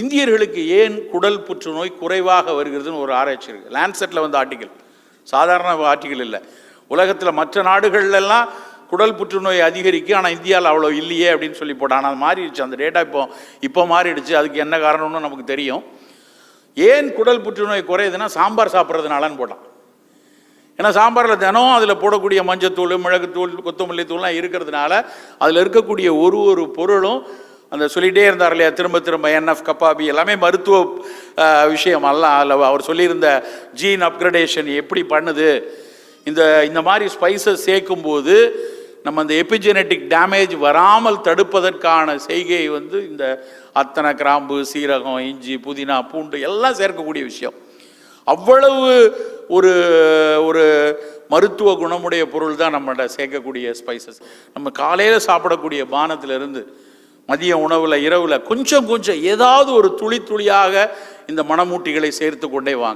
இந்தியர்களுக்கு ஏன் குடல் புற்றுநோய் குறைவாக வருகிறதுன்னு ஒரு ஆராய்ச்சி இருக்குது லேண்ட்செட்டில் வந்த ஆர்டிக்கல் சாதாரண ஆர்டிக்கல் இல்லை. உலகத்தில் மற்ற நாடுகள்லாம் குடல் புற்றுநோய் அதிகரிக்கும் ஆனால் இந்தியாவில் அவ்வளோ இல்லையே அப்படின்னு சொல்லி போட்டான் ஆனால் அது மாறிடுச்சு. அந்த டேட்டா இப்போ இப்போ மாறிடுச்சு. அதுக்கு என்ன காரணம்னு நமக்கு தெரியும். ஏன் குடல் புற்றுநோய் குறையுதுன்னா சாம்பார் சாப்பிட்றதுனாலன்னு போட்டான் ஏன்னா சாம்பாரில் தினம் அதில் போடக்கூடிய மஞ்சத்தூள் மிளகுத்தூள் கொத்தமல்லி தூள்லாம் இருக்கிறதுனால அதில் இருக்கக்கூடிய ஒரு ஒரு பொருளும் அந்த சொல்லிகிட்டே இருந்தார் இல்லையா திரும்ப திரும்ப என்எஃப் கப்பாபி எல்லாமே மருத்துவ விஷயம் அல்ல அதில் அவர் சொல்லியிருந்த ஜீன் அப்கிரடேஷன் எப்படி பண்ணுது இந்த இந்த மாதிரி ஸ்பைசஸ் சேர்க்கும்போது நம்ம அந்த எபிஜெனட்டிக் டேமேஜ் வராமல் தடுப்பதற்கான செய்கை வந்து இந்த அத்தனை கிராம்பு சீரகம் இஞ்சி புதினா பூண்டு எல்லாம் சேர்க்கக்கூடிய விஷயம். அவ்வளவு ஒரு ஒரு மருத்துவ குணமுடைய பொருள் தான் நம்மகிட்ட சேர்க்கக்கூடிய ஸ்பைசஸ் நம்ம காலையில் சாப்பிடக்கூடிய பானத்திலிருந்து மதிய உணவில் இரவில் கொஞ்சம் கொஞ்சம் ஏதாவது ஒரு துளி துளியாக இந்த மணமூட்டிகளை சேர்த்து கொண்டே வாங்க.